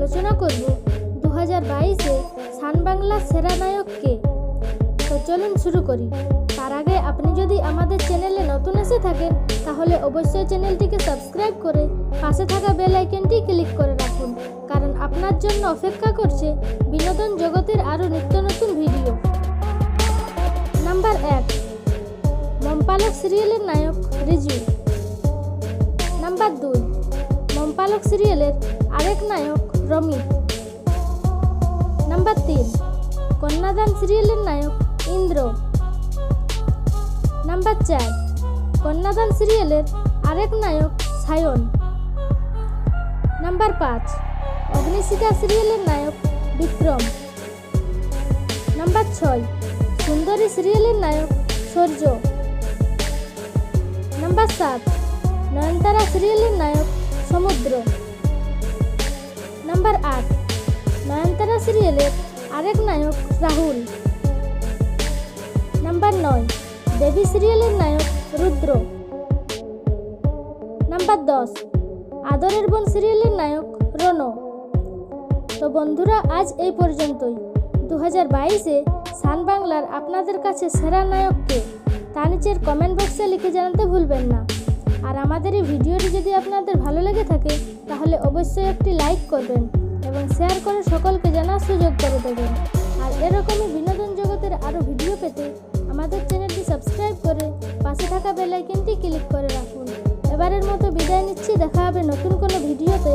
আলোচনা করব। দু হাজার বাইশে সান বাংলার সেরা নায়ককে। তো চলুন শুরু করি। তার আগে আপনি যদি আমাদের চ্যানেলে নতুন এসে থাকেন, তাহলে অবশ্যই চ্যানেলটিকে সাবস্ক্রাইব করে পাশে থাকা বেল আইকনটি ক্লিক করে রাখুন। কারণ আপনার জন্য অপেক্ষা করছে বিনোদন জগতের আরও নিত্য নতুন ভিডিও। নাম্বার এক মমপালক সিরিয়ালের নায়ক রিজু। নাম্বার দুই মমপালক সিরিয়ালের আরেক নায়ক রমি। নাম্বার তিন, কন্যাদান সিরিয়ালের নায়ক ইন্দ্র। নাম্বার চার, কন্যাদান সিরিয়ালের আরেক নায়ক সায়ন। নাম্বার পাঁচ, অগ্নিশিখা সিরিয়ালের নায়ক বিক্রম। নাম্বার ছয়, সুন্দরী সিরিয়ালের নায়ক সূর্য। নাম্বার সাত, নয়নতারা সিরিয়ালের নায়ক সমুদ্র। নাম্বার আট নয়নতারা সিরিয়ালের আরেক নায়ক রাহুল। নাম্বার নয়, দেবী সিরিয়ালের নায়ক রুদ্র। নাম্বার দশ, আদরের বোন সিরিয়ালের নায়ক রনো। তো বন্ধুরা, আজ এই পর্যন্তই। দু হাজার বাইশে সান বাংলার আপনাদের কাছে সেরা নায়ককে তা নিচের কমেন্ট বক্সে লিখে জানাতে ভুলবেন না। আর আমাদের এই ভিডিওটি যদি আপনাদের ভালো লেগে থাকে, তাহলে অবশ্যই একটি লাইক করবেন এবং শেয়ার করে সকলকে জানার সুযোগ করে দেবেন। আর এরকমই বিনোদন জগতের আরও ভিডিও পেতে আমাদের চ্যানেলটি সাবস্ক্রাইব করে পাশে থাকা বেলাইকনটি ক্লিক করে রাখুন। এবারের মতো বিদায় নিচ্ছি, দেখা হবে নতুন কোনো ভিডিওতে।